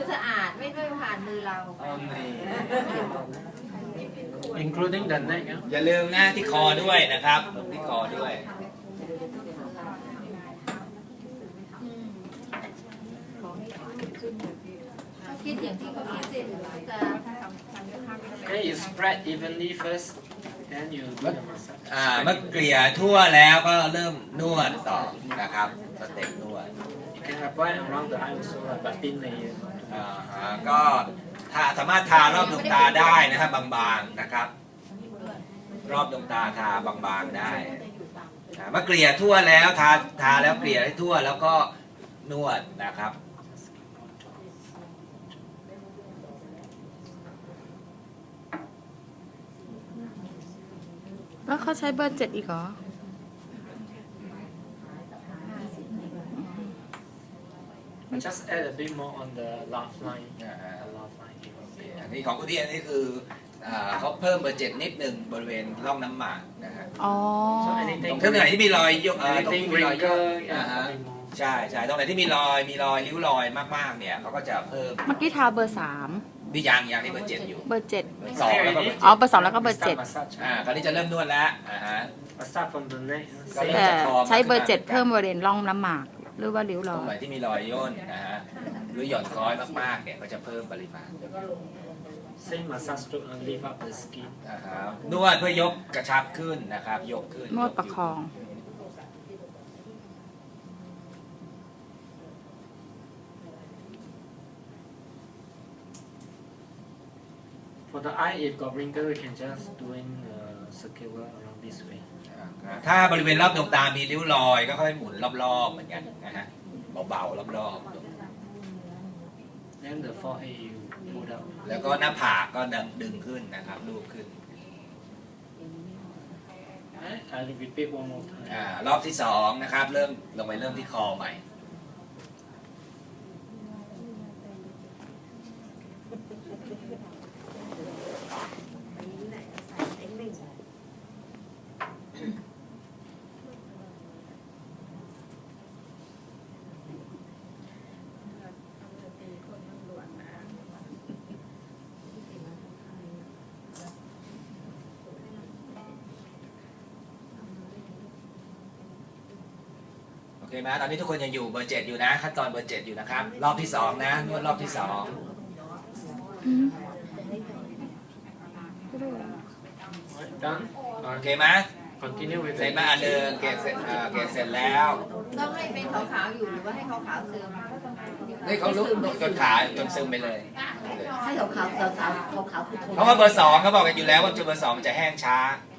ดูสะอาดไม่ด้วยผ่านมือเรา including the neck อะอย่าลืมนะที่คอด้วยนะครับ ที่คอด้วยเขาคิดอย่างที่เขาคิดสิจะ Okay you spread evenly first then you do the massage อ่าเมื่อเกลี่ยทั่วแล้วก็เริ่มนวดต่อนะครับสเต็ปนวด point around the eye also lah, but thin layer อ่าฮะก็ทาสามารถทารอบดวงตาได้นะครับบางๆนะครับ รอบดวงตาทาบางๆได้อ่าเมื่อเกลี่ยทั่วแล้วทาทาแล้วเกลี่ยให้ทั่วแล้วก็นวดนะครับแล้วเขาใช้เบอร์เจ็ดอีกเหรอ just add a bit more on the laugh line อ่าฮะ the laugh line อันนี้ของคุณที่อันนี้คืออ่าเขาเพิ่มเบอร์เจ็ดนิดหนึ่งบริเวณร่องน้ำหมากนะฮะอ๋อ so ตร anything งที่ไหนที่มีรอยยกเอ่อตรง anything ที่มีรอยยก wrinkle อ่า yeah ฮะ a bit more ใช่ใช่ตรงไหนที่มีรอยมีรอยริ้วรอยมากๆเนี่ยเขาก็จะเพิ่มเมื่อกี้ทาเบอร์สามนี่ยางยางที่เบอร์เจ็ดอยู่เบอร์เจ็ดเบอร์สองแล้วก็เบอร์อ๋เจ็อดเบอร์สองแล้วก็เบอร์ Start เจ็ด massage อ่าคราวนี้จะเริ่มนวดแล้วอ่าฮะ I start from the neck ก็เริ่มแต่จากคอใช้เบอร์เจ็ดเพิ่มบริเวณร่องน้ำหมาก หรือว่าริ้วรตรองไหนยที่มีรอยย่นนะฮะหรือหย่อนคล้อยมากๆเนี่ยก็จะเพิ่มปริมาณ same massage to uh, lift up the skin อ่าฮะนวดเพื่อยกกระชับขึ้นนะครับ ยกขึ้นนวดประคอง for the eye if got wrinkle we can just doing uh, circular around this way อ่าถ้าบริเวณรอบดวงตามีริ้วรอยก็ค่อยหมุนรอบๆเหมือนกันนะฮะเบาๆรอบ then the forehead you pull out ๆแล้วก็หน้าผากก็ดึงดึงขึ้นนะครับลูบขึ้น Alright, I repeat one more time อ่ารอบที่สองนะครับ เริ่มลงไปเริ่มที่คอใหม่ เคไหมตอนนี้ทุกคนยังอยู่เบอร์เจ็ดอยู่นะ ขั้นตอนเบอร์เจ็ดอยู่นะครับ รอบที่สองนะนวดรอบที่สอง Alright, done โอเคไหม continue with เสร็จ the มาอันเดิมเกตเสร็จอ่าเกตเสร็จแล้ว ต้องให้เป็นขาวๆอยู่หรือว่าให้ขาวๆเติมเฮ้ยเขาลุกจนขาจนซึมไปเลย ให้ขาวๆขาวๆขาวๆคือโทนเพราะว่าเบอร์สองเขาบอกกันอยู่แล้วว่าจุดเบอร์สองมันจะแห้งช้าอ่า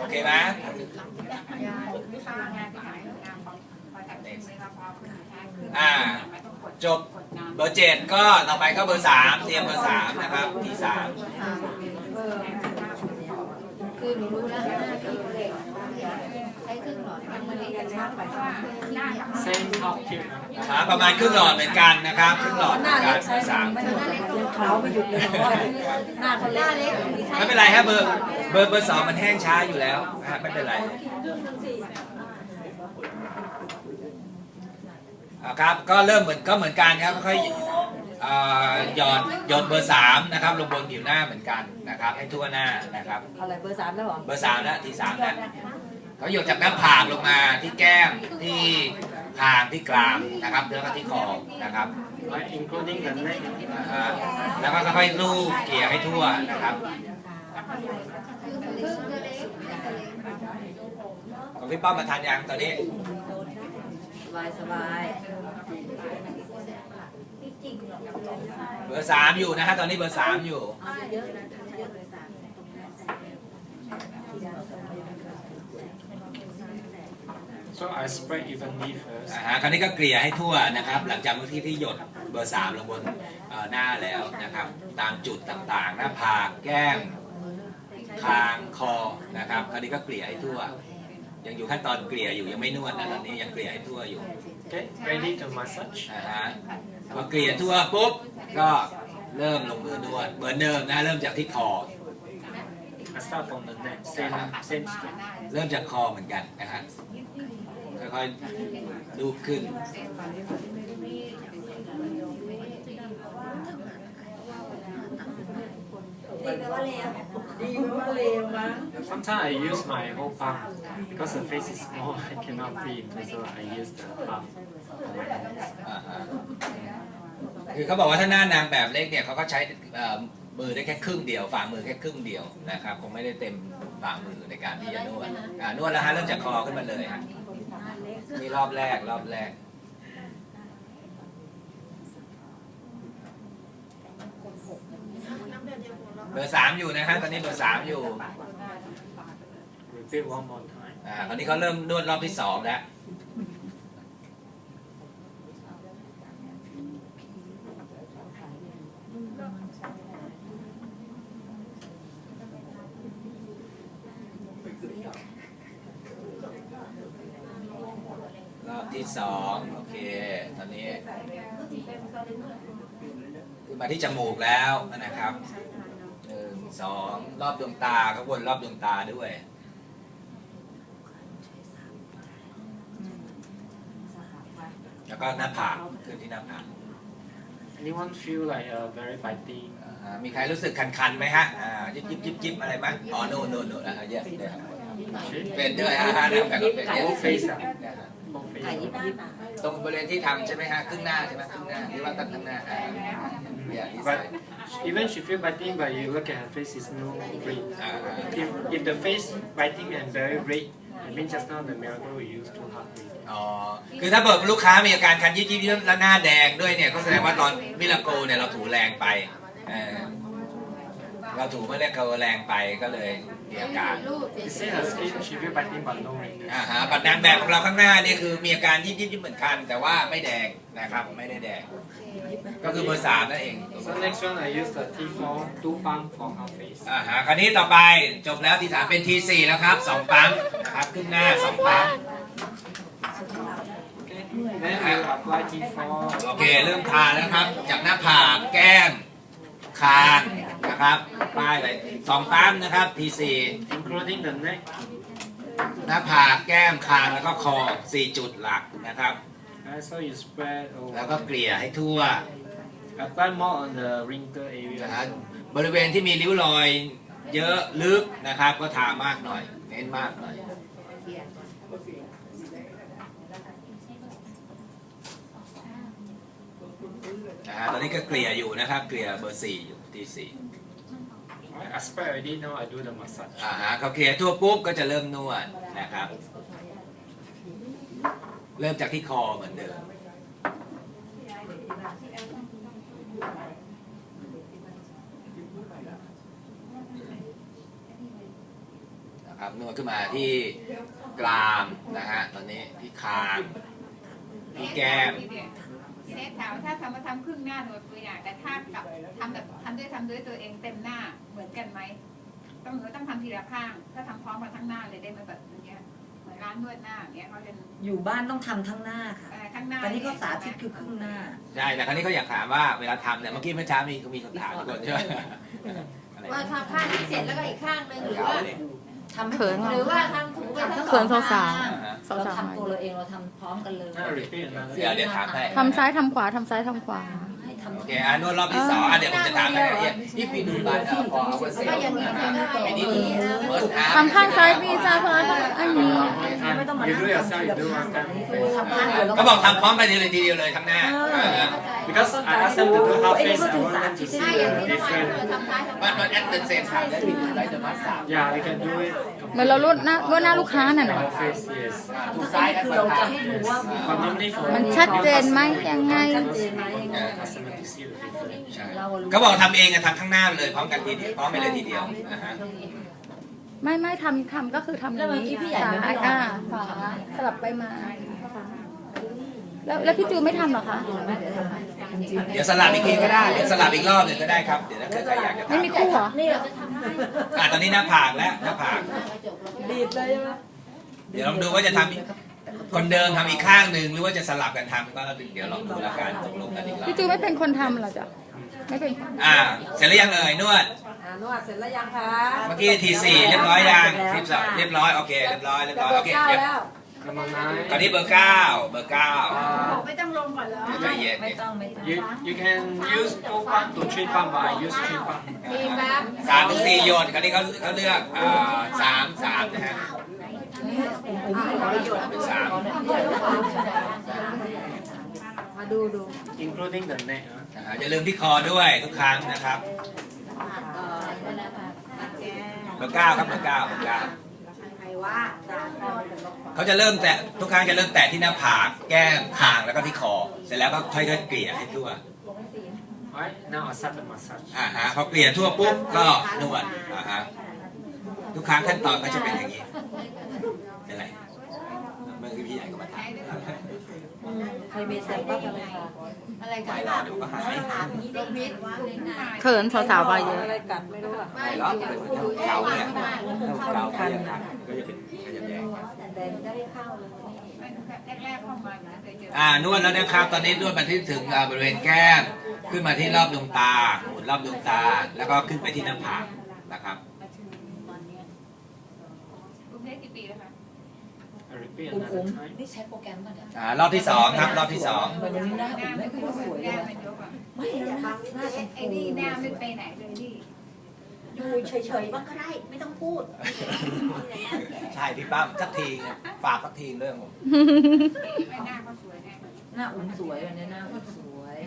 โอเคนะอ่าจบเบอร์เจ็ดก็ต่อไปก็เบอร์สามเตรียมเบอร์สามนะครับที่สามคือหนูรู้แล้วหน้าที่ใช้เครื่องหล อดทำมันเองกระชับไปว่าหน้ากับ same top tip อ่าประมาณครึ่งหลอดเหมือนกันนะครับครึ่งหลอดเหมือนกันเบอร์สามหน้าเล็กขาไม่หยุดเลยหน้าเขาเล็กไม่เป็นไรครับเบอร์เบอร์เบอร์สองมันแห้งช้าอยู่แล้วฮะไม่เป็นไรครับก็เริ่มเหมือนก็เหมือนกันครับค่อยๆอ่าหยอดหยดเบอร์สามนะครับลงบนผิวหน้าเหมือนกันนะครับให้ทั่วหน้านะครับอะไรเบอร์สามแล้วหรอเบอร์สามแล้วที่สามแล้ว เขาหยดจากหน้าผากลงมาที่แก้มที่คางที่กรามนะครับแล้วก็ที่คอนะครับ Alright, including the neck อ่าฮะแล้วก็ค่อยๆลูบเกลี่ยให้ทั่วนะครับของพี่ป้อมมาทานยังตอนนี้ สบายสบายเบอร์สามอยู่นะฮะตอนนี้เบอร์สามอยู่ so I spread evenly first อ่าฮะคราวนี้ก็เกลี่ยให้ทั่วนะครับ หลังจากเมื่อกี้ที่หยดเบอร์สามลงบนเอ่อหน้าแล้วนะครับ ตามจุดต่างๆ หน้าผากแก้มคางคอนะครับคราวนี้ก็เกลี่ยให้ทั่ว ยังอยู่ขั้นตอนเกลี่ยอยู่ยังไม่นวดนะตอนนี้ยังเกลี่ยให้ทั่วอยู่ okay ready to massage อ่าฮะพอเกลี่ยทั่วปุ๊บก็เริ่มลงมือนวดเหมือนเดิมนะเริ่มจากที่คอ start from the neck, same same step. เริ่มจากคอเหมือนกันนะฮะ ค่อยๆลูบขึ้นดีแปลว่าเลวดีแปลว่าเลวมั้ง Sometimes I use my whole palm because the face is small. I cannot breathe, so I use the palm. on my hands. อ่าฮะคือเขาบอกว่าถ้าหน้านางแบบเล็กเนี่ยเขาก็ใช้เอ่อมือได้แค่ครึ่งเดียวฝ่ามือแค่ครึ่งเดียวนะครับคงไม่ได้เต็มฝ่ามือในการที่จะนวดอ่านวดแล้วฮะเริ่มจากคอขึ้นมาเลยฮะ นี่รอบแรก รอบแรก เบอร์สามอยู่นะฮะตอนนี้เบอร์สามอยู่ Repeat one more time. อ่าตอนนี้เขาเริ่มนวดรอบที่สองแล้ว ที่สองโอเคตอนนี้ขึ้นมาที่จมูกแล้วนะครับหนึ่งสองรอบดวงตาข้างบนรอบดวงตาด้วยแล้วก็หน้าผากขึ้นที่หน้าผาก Anyone feel like uh, very biting? อ่ามีใครรู้สึกคันๆไหมฮะอ่ายิบยิบยิบยิบอะไรไหมอ๋อโน่นโน่นโน่นอะ yes เดี๋ยว Chin? เเป็นด้วยอาฮะน้ำกันก็เป็น Whole face อะไก่ยิบยิบตรงบริเวณที่ทำใช่ไหมฮะครึ่งหน้าใช่ไหมครึ่งหน้าหรือว่าตั้งข้งหน้าอ่า yeah But even she feel biting, but you look at her face, is no red. If if the face biting and very red, I mean just now the miracle we used too hard. red. อ๋อคือถ้าเบิดลูกค้ามีอาการคันยิบยิบแล้วหน้าแดงด้วยเนี่ยก็แสดงว่าตอนมิลาโกเนี่ยเราถูแรงไปเเราถูไม่เรียกเกาแรงไปก็เลย มีอาการ You see her skin, she feel biting but no red. อ่าฮะบัตรนางแบบของเราข้างหน้านี่คือมีอาการยิบยิบยิบเหมือนกัน แต่ว่าไม่แดงนะครับไม่ได้แดง ก็คือเบอร์สามนั่นเอง So next one I use the T4 two pump for her face. อ่าฮะคราวนี้ต่อไปจบแล้วทีสามเป็นทีสี่แล้วครับสองปั๊มนะครับขึ้นหน้าสองปั๊ม Okay. Then you apply T4 โอเค เริ่มทาแล้วครับ จากหน้าผากแก้ม คาง นะครับป้ายไปสองปั๊มนะครับทีสี่ including the neck. หน้าผากแก้มคางแล้วก็คอสี่จุดหลักนะครับ And so you spread แล้วก็ over. เกลี่ยให้ทั่ว Apply more on the wrinkle นะฮะ area. บริเวณที่มีริ้วรอยเยอะลึกนะครับ ก็ทามากหน่อย เน้นมากหน่อย นะฮะตอนนี้ก็เกลี่ยอยู่นะครับ เกลี่ยเบอร์สี่อยู่ ที่สี่ I spread already. Now I do the massage. อ่าฮะเขาเกลี่ยทั่วปุ๊บก็จะเริ่มนวดนะครับ เริ่มจากที่คอเหมือนเดิม นะครับนวดขึ้นมาที่กรามนะฮะตอนนี้ที่คางที่แก้ม เซตถามว่าถ้าทำมาทำครึ่งหน้าหนวดตัวอย่างแต่ถ้ากับทำแบบทำด้วยทำด้วยตัวเองเต็มหน้าเหมือนกันไหมต้องหรือต้องทำทีละข้าง ถ้าทำพร้อมกันทั้งหน้าเลยได้ไหมแบบอย่างเงี้ยเหมือนร้านนวดหน้าอย่างเงี้ยเขาจะอยู่บ้านต้องทำทั้งหน้าค่ะ เอ่อข้างหน้าตอนนี้เขาสาธิตคือครึ่งหน้า ใช่แต่ครั้นี้เขาอยากถามว่าเวลาทำเนี่ยเมื่อกี้เมื่อเช้ามีมีคนถามทุกคนใช่ไหมอะไรว่าทำข้างที่เสร็จแล้วก็อีกข้างหนึ่งหรือว่า ทำให้เขิน หรือว่าทำถูไปทั้งเขินสองสาวข้างๆสา เราวๆทำตัวเราเองเราทำพร้อมกันเลย Now repeat another. เดี๋ยวเดี๋ยวถามให้ ทำซ้ายทำขวาทำซ้ายทำขวา ให้ทำโอเคอะนวดรอบที่สองอะเดี๋ยวผมจะถามให้ละเอียดที่พี่ดูบัตรอะพอเอาไว้เสร็จก็อย่างนี้นะก็ฮะได้ไอ้นี่อย่างคือนี้แล้วเฟิร์สอาร์ทำข้างซ้ายมีซ้ายขวาอันนี้ ไม่ต้องมา You นั่ง do yourself. ทำ You กับ do ข้าง one แบบนี้ time. ทำข้างเดียวแล้วเขาบอกทำพร้อมกันทีเลยทีเดียวเลยทั้งหน้าอ่า Because I asked them to do half ไอ้นี่ face. ก็ I ถึง want สาม them ที่ to สี่ใช่ see อย่าง the นี้ทำไม difference. ทำซ้ายทำขมันวามันแอดเป็นเซนทรัมได้ดีได้จะมาสาม Yeah, we can do it. เหมือนเราลวดหน้าลวดหน้าลูกค้าน่ะ The นะ whole face, yes. ถูกถ้าซ้ายอันนี้คือเราจะให้ดูว่า But normally for มันชัดเจนไหมยังไง ชัดเจนไหม ยังไง customer to see the difference. ใช่เรารู้เขาบอกทำเองอะทำข้างหน้าเลยพร้อมกันทีเดียวพร้อมไปเลยทีเดียวนะฮะไม่ไม่ทำทำก็คือทำอย่างนี้ซ้ายอ่าขวาสลับไปมา แล้วแล้วพี่จูไม่ทำเหรอคะเดี๋ยวสลับอีกทีก็ได้เดี๋ยวสลับอีกรอบหนึ่งก็ได้ครับเดี๋ยวถ้าเกิดใครอยากจะไม่ทำมีคู่เหรอนี่เราอะตอนนี้หน้าผากแล้วหน้าผากดีดเลยใช่ไหมเดี๋ยวลองดูว่าจะทำอีก คนเดิมทำอีกข้างหนึ่งหรือว่าจะสลับกันทำก็เดี๋ยวลองดูแล้วกันตกลงกันอีกรอบพี่จูไม่เป็นคนทำเหรอจ๊ะไม่เป็นอ่า เสร็จแล้วยังเอ่ยนวด อ่านวดเสร็จแล้วยังคะเมื่อกี้ทีสี่เรียบร้อยยังทีสองเรียบร้อยโอเคเรียบร้อยเรียบร้อยโอเคเก้าเดี๋ยวแล้ว Come on ตอน nine. นี้เบอร์เก้าเบอร์เก้า Uh, ไม่ต้องลงก่อนเหรอใจเย็นไม่ต้องไม่ต้อง you you can use four pump to three pump, but I use three pump. มีครับสามถึงสี่โยนคราวนี้เขาเขาเลือกอ่าสามสามนะฮะเป็นสา มาดูดู including the neck. Huh? อ่าอย่าลืมที่คอด้วยทุกครั้งนะครับเบอร์เก้าครับเบอร์เก้าเบอร์เก้าเขาจะเริ่มแตะทุกครั้งจะเริ่มแตะที่หน้าผากแก้มคางแล้วก็ที่คอ เสร็จแล้วก็ค่อยๆเกลี่ยให้ทั่ว Alright, now I start the massage. อ่าฮะพอเกลี่ยทั่วปุ๊บก็นวดอ่าฮะทุกครั้งขั้นตอนก็จะเป็นอย่างนี้ เมื่อกี้พี่ใหญ่ก็มาถามใครมีเสร็จบ้างกันเลยค่ะอะไรกัไม่นรอเดี๋ยวก็หายเขินสาวๆมาเยอะ อะไรกัดไม่รู้อะไม่รอเป็นเหมือนเกาเนี่ยเกาก็ยังคันก็จะเป็นก็จะแดงแดงได้เข้าเลยแรกๆเข้ามาเคยเจออ่านวดแล้วนะครับ ตอนนี้นวดมาที่ถึงอ่าบริเวณแก้มขึ้นมาที่รอบดวงตาหมุนรอบดวงตา แล้วก็ขึ้นไปที่หน้าผากนะครับคุณเทกี่ปีแล้วคะ I repeat อุ้ม another อุ้ม time. นี่ใช้โปรแกรมป่ะเนี่ยอ่ารอบที่สองครับรอบที่สองเหมือนวันนี้หน้าหอุ้น้ามไม่ไม่ค่ค่ออยยสสววยยเลหยน้ามันยกอะไม่นะหน้าหน้าชมไอ้พูนี่หน้าไม่ไปไหนเลยนี่อยู่เฉยๆบ้างก็ได้ ไม่ต้องพูดใช่พี่ปั้มสักทีฝากสักทีเรื่องผมไม่หน้าก็สวยแน่หน้าอุ้มสวยวันนี้หน้าอุ้มสวย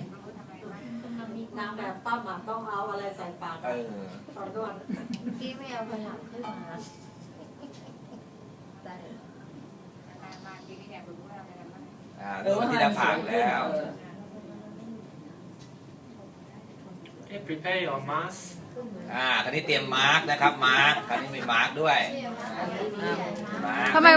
นางแบบป้าหมาต้องเอาอะไรใส่ปากเออตอนนวดพี่ไม่เอาพลังขึ้นมาได้ มาปีนี้อยากรู้ว่าอะไรกันบ้างอ่านวดที่หน้าผากแล้ว Okay, prepare your mask. อ่าคราวนี้เตรียมมาร์กนะครับ มาร์กคราวนี้มีมาร์กด้วย มาร์กทำไม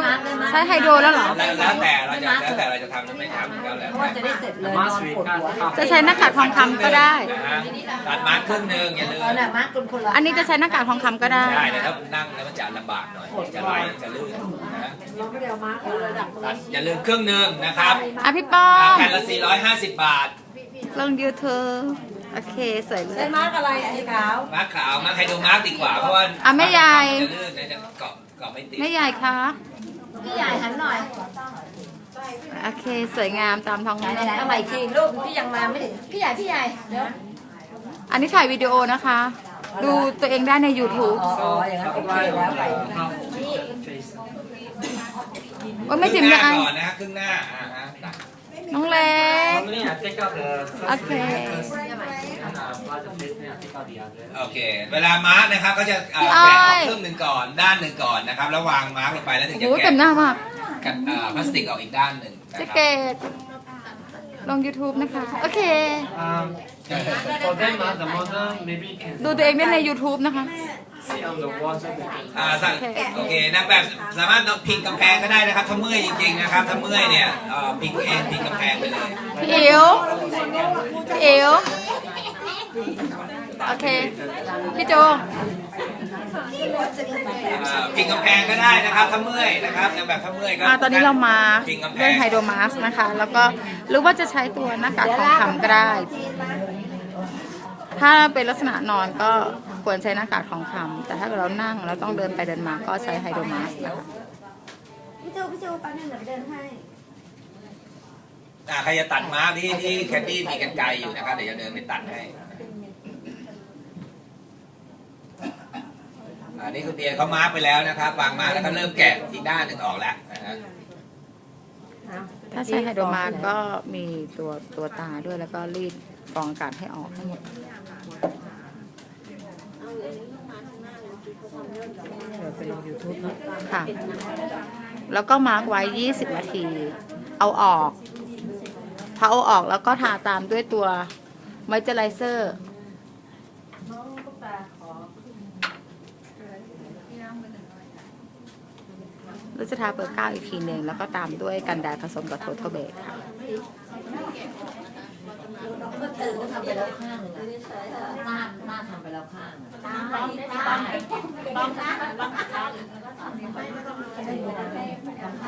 ใช้ไฮโดรแล้วเหรอ แล้วแล้วแต่เราจะแล้วแต่เราจะทำหรือไม่ทำก็แล้วเพราะว่าจะแต่ได้เสร็จเลย The นอน mask we ปวดหัว cut half. จะใช้หน้ากากทองคำก็ได้ นะฮะตัดมาร์กครึ่งหนึ่งอย่าลืม เออน่ะมาร์กคนคนละอันนี้จะใช้หน้ากากทองคำก็ได้ ใช่แต่ถ้านั่งแล้วมันจะลำบากหน่อย จะไหลจะลื่น นะฮะเราไม่ได้เอามาเอาระดับตัดอย่าลืมครึ่งหนึ่งนะครับอะพี่ป้ออ่ามแผ่นละ 450 บาทลง YouTube โอเค สวยเลใช้ยมาร์กอะไรสีขาวมาร์กขาวมาร์กไฮโดรมาร์กดีกว่าเพราะว่าอะแม่ยาย จะลื่นนะจะเกาะเกาะไม่ติดแม่ยายคะพี่ใหญ่หันหน่อยโอเค สวยงามตามท้องไหนเรื่องไหนเอาใหม่อีกทีลูกพี่ยังมาไม่ถึงพี่ใหญ่พี่ใหญ่เดี๋ยวอันนี้ถ่ายวิดีโอนะคะ ดูตัวเองได้ใน YouTube อ๋ออ๋ออย่างนั้นโอเคแล้วไป half face. โอ้ยไม่จิ๋มครึ่ยังงหไงน้าก่อนนะฮะครึ่งหน้าอ่าฮะตัดน้องเล็ก Normally I take out the first Okay. layer first, and uh, apply the face, then I take out the other. โอเค เวลามาร์กนะครับก็จะเอ่อพี่อ้อย แบ่งออกครึ่งหนึ่งก่อนด้านหนึ่งก่อนนะครับแล้ววางมาร์กลงไปแล้วถึงจะโอ้ยแกะเต็มหน้ามาก กับเอ่อพลาสติกออกอีกด้านหนึ่งนะเจะคเกรับตลง YouTube นะคะ โอเค Um, for them, uh, the model maybe can ดูตัวเองได้ใน YouTube นะคะ sit on the wall so they can อ่าสั่งโอเคนักแบบสามารถนอนพิงกำแพงก็ได้นะครับถ้าเมื่อยจริงๆนะครับถ้าเมื่อยเนี่ยเอ่อพิงเองพิงกำแพงไปเลยพี่อิ๋วพี่อิ๋วโอเค พี่โจอ่าพิงกำแพงก็ได้นะครับถ้าเมื่อยนะครับนางแบบถ้าเมื่อยก็อ่าตอนนี้เรามาร์คพิงกำแพด้วยงไฮโดรมาสนะคะ แล้วก็หรือว่าจะใช้ตัวหน้ากากทองคำก็ได้ ถ้าเป็นลักษณะนอนก็ ควรใช้หน้ากากทองคำแต่ถ้าเกิดเรานั่งแล้วต้องเดินไปเดินมาก็ใช้ไฮโดรมาสนะคะพี่จูพี่จูแป๊บนึงเดี๋ยวเดินให้อ่าใครจะตัดมาร์กที่ที่แคดดี้มีกันไกลอยู่นะครับเดี๋ยวจะเดินไปตัดให้อันนี้คุณเดียเขามาร์กไปแล้วนะครับวางมาร์กแล้วก็เริ่มแกะอีกด้านหนึ่งออกแล้วนะฮะถ้าใช้ไฮโดรมาสก็มีตัวตัวตาด้วยแล้วก็รีดฟองอากาศให้ออกให้หมด ไปลงยูทูบเนาะค่ะ แล้วก็มาร์กไว้ 20 นาที เอาออก พอเอาออกแล้วก็ทาตามด้วยตัวมอยเจอไรเซอร์น้องตุ๊กตาเปอยแล้วจะทาเบอร์เก้าอีกทีหนึ่งแล้วก็ตามด้วยกันแดดผสมกับโททเบกค่ะ ก็เออก็ทำไปแล้วข้างหนึงอะหน้าหน้าทำไปแล้วข้างอะบ้องบ้องบ้องบ้อง